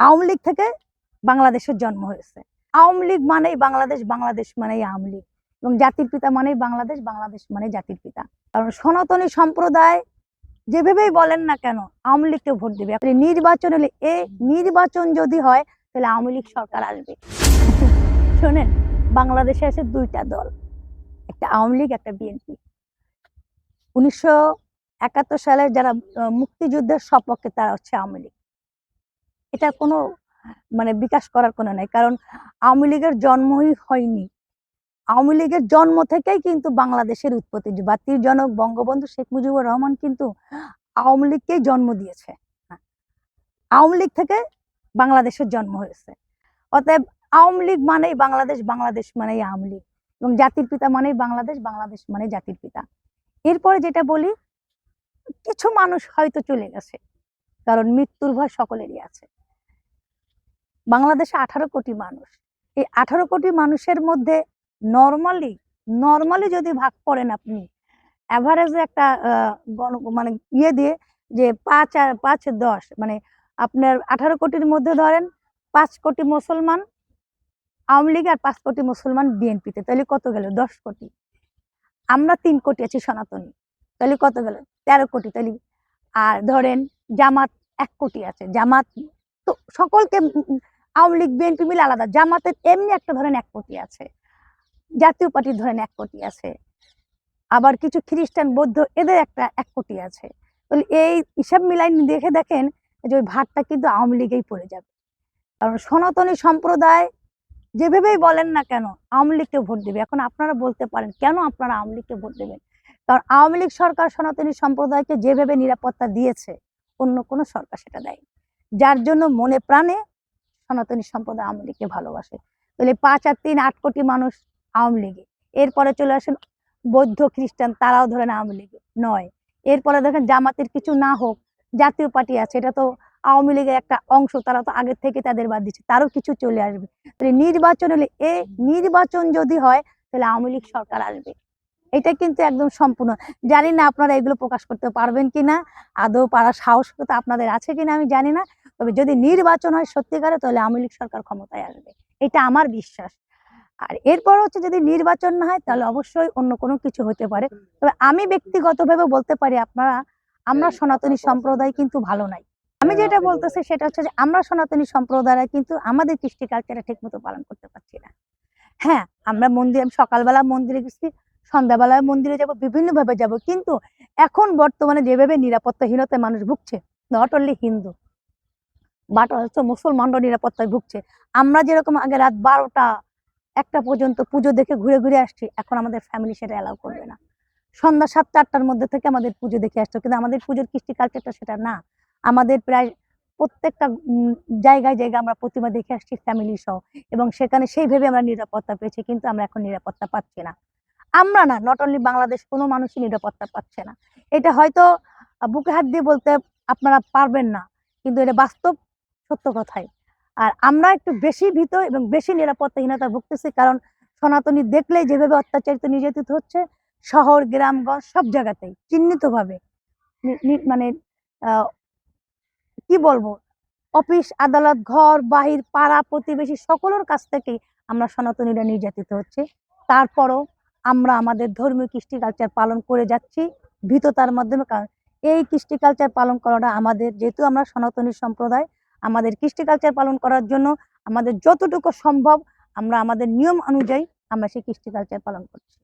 আওয়ামী লীগ থেকে বাংলাদেশের জন্ম হয়েছে। আওয়ামী লীগ মানেই বাংলাদেশ বাংলাদেশ মানেই আওয়ামী লীগ। এবং জাতির পিতা মানেই বাংলাদেশ বাংলাদেশ মানে জাতির পিতা। কারণ সনাতনী সম্প্রদায় যেভাবেই বলেন না কেন, আওয়ামী লীগকে ভোট দেবে। আপনি নির্বাচন হলে এ নির্বাচন যদি হয়, তাহলে আওয়ামী লীগ সরকার আসবে। শোনেন, বাংলাদেশে আছে দুইটা দল, একটা আওয়ামী লীগ, একটা বিএনপি। উনিশশো একাত্তর সালে যারা মুক্তিযুদ্ধের সপক্ষে তারা হচ্ছে আওয়ামী লীগ। এটা কোনো মানে বিকাশ করার কোনো নাই। কারণ আওয়ামী লীগের জন্মই হয়নি। আওয়ামী লীগের জন্ম থেকেই কিন্তু বাংলাদেশের উৎপত্তি। জাতির জনক বঙ্গবন্ধু শেখ মুজিবুর রহমান কিন্তু আওয়ামী লীগকেই জন্ম দিয়েছে। আওয়ামী লীগ থেকে বাংলাদেশের জন্ম হয়েছে। অতএব আওয়ামী লীগ মানেই বাংলাদেশ বাংলাদেশ মানেই আওয়ামী লীগ। এবং জাতির পিতা মানেই বাংলাদেশ বাংলাদেশ মানে জাতির পিতা। এরপরে যেটা বলি, কিছু মানুষ হয়তো চলে গেছে। কারণ মৃত্যুর ভয় সকলেরই আছে। বাংলাদেশে আঠারো কোটি মানুষ। এই আঠারো কোটি মানুষের মধ্যে নর্মালি নর্মালি যদি ভাগ করেন আপনি অ্যাভারেজে একটা মানে ইয়ে দিয়ে যে পাঁচ আর পাঁচ দশ মানে আপনার আঠারো কোটির মধ্যে ধরেন পাঁচ কোটি মুসলমান, আওয়ামী লীগ আর পাঁচ কোটি মুসলমান বিএনপিতে, তাহলে কত গেল? দশ কোটি। আমরা তিন কোটি আছি সনাতনী, তাহলে কত গেল? তেরো কোটি, তাহলে আর ধরেন জামাত এক কোটি আছে। জামাত, তো সকলকে আওয়ামী লীগ, বিএনপি মিলে আলাদা। জামাতের এমনি একটা ধরেন এক কোটি আছে। জাতীয় পার্টির ধরেন এক কোটি আছে। আবার কিছু খ্রিস্টান, বৌদ্ধ, এদের একটা এক কোটি আছে। তাহলে এই হিসাব মিলাই দেখে দেখেন যে ওই ভাতটা কিন্তু আওয়ামী লীগেই পড়ে যাবে। কারণ সনাতনী সম্প্রদায় যেভাবেই বলেন না কেন, আওয়ামী লীগকে ভোট দেবে। এখন আপনারা বলতে পারেন, কেন আপনারা আওয়ামী লীগকে ভোট দেবেন? কারণ আওয়ামী লীগ সরকার সনাতনী সম্প্রদায়কে যেভাবে নিরাপত্তা দিয়েছে, অন্য কোনো সরকার সেটা দেয় যার জন্য মনে প্রাণে সনাতনী সম্প্রদায় আওয়ামী লীগকে ভালোবাসে। তাহলে পাঁচ আর তিন আট কোটি মানুষ আওয়ামী লীগে। এরপরে চলে আসেন বৌদ্ধ খ্রিস্টান, তারাও ধরেন আওয়ামী লীগে নয়। এরপরে দেখেন জামাতের কিছু না হোক, জাতীয় পার্টি আছে, এটা তো আওয়ামী লীগের একটা অংশ, তারা তো আগের থেকে তাদের বাদ দিচ্ছে তারও কিছু চলে আসবে। তাহলে নির্বাচন হলে এ নির্বাচন যদি হয়, তাহলে আওয়ামী লীগ সরকার আসবে। এটা কিন্তু একদম সম্পূর্ণ। জানি না আপনারা এগুলো প্রকাশ করতে পারবেন কিনা, আদৌ পারার সাহসিকতা আপনাদের আছে কিনা আমি জানি না তবে যদি নির্বাচন হয় সত্যিকারে তাহলে আওয়ামী লীগ সরকার ক্ষমতায় আসবে। এটা আমার বিশ্বাস। আর এরপর হচ্ছে যদি নির্বাচন না হয় তাহলে অবশ্যই অন্য কোনো কিছু হতে পারে। তবে আমি ব্যক্তিগতভাবে বলতে পারি আপনারা আমরা সনাতনী সম্প্রদায় কিন্তু ভালো নাই। আমি যেটা বলতেছি সেটা হচ্ছে যে আমরা সনাতনী সম্প্রদায়রা কিন্তু আমাদের কৃষ্টি কালচারটা ঠিক মতো পালন করতে পারছি না। হ্যাঁ আমরা মন্দির আমি সকালবেলা মন্দিরে গেছি সন্ধ্যাবেলায় মন্দিরে যাব বিভিন্ন ভাবে যাব। কিন্তু এখন বর্তমানে যেভাবে নিরাপত্তাহীনতায় মানুষ ভুগছে নট অনলি হিন্দু বাট হচ্ছে মুসলমানরাও নিরাপত্তায় ভুগছে। আমরা যেরকম আগে রাত বারোটা, একটা পর্যন্ত পুজো দেখে ঘুরে ঘুরে আসছি, এখন আমাদের ফ্যামিলি সেটা অ্যালাউ করবে না। সন্ধ্যা সাতটা, আটটার মধ্যে থেকে আমাদের পুজো দেখে আসতো কিন্তু আমাদের পুজোর কৃষ্টি কালচারটা সেটা না। আমাদের প্রায় প্রত্যেকটা জায়গায় জায়গায় আমরা প্রতিমা দেখে আসছি ফ্যামিলি সহ। এবং সেখানে সেইভাবে আমরা নিরাপত্তা পেয়েছি, কিন্তু আমরা এখন নিরাপত্তা পাচ্ছি না। আমরা না নট অনলি বাংলাদেশ, কোনো মানুষই নিরাপত্তা পাচ্ছে না। এটা হয়তো বুকে হাত দিয়ে বলতে আপনারা পারবেন না। কিন্তু এটা বাস্তব সত্য আর আমরা একটু বেশি ভীত এবং বেশি নিরাপত্তাহীনতা ভুগতেছি কারণ সনাতনী দেখলেই যেভাবে অত্যাচারিত নির্যাতিত হচ্ছে, শহর গ্রামগঞ্জ সব জায়গাতেই চিহ্নিতভাবে। মানে কি বলব? অফিস, আদালত, ঘর, বাহির, পাড়া, প্রতিবেশী সকলের কাছ থেকেই আমরা সনাতনীরা নির্যাতিত হচ্ছে। তারপরও আমরা আমাদের ধর্মীয় কৃষ্টি কালচার পালন করে যাচ্ছি ভীততার মাধ্যমে, কারণ এই কৃষ্টি কালচার পালন করাটা আমাদের, যেহেতু আমরা সনাতনী সম্প্রদায় আমাদের কৃষ্টি কালচার পালন করার জন্য আমাদের যতটুকু সম্ভব আমরা আমাদের নিয়ম অনুযায়ী আমরা সেই কৃষ্টি কালচার পালন করছি।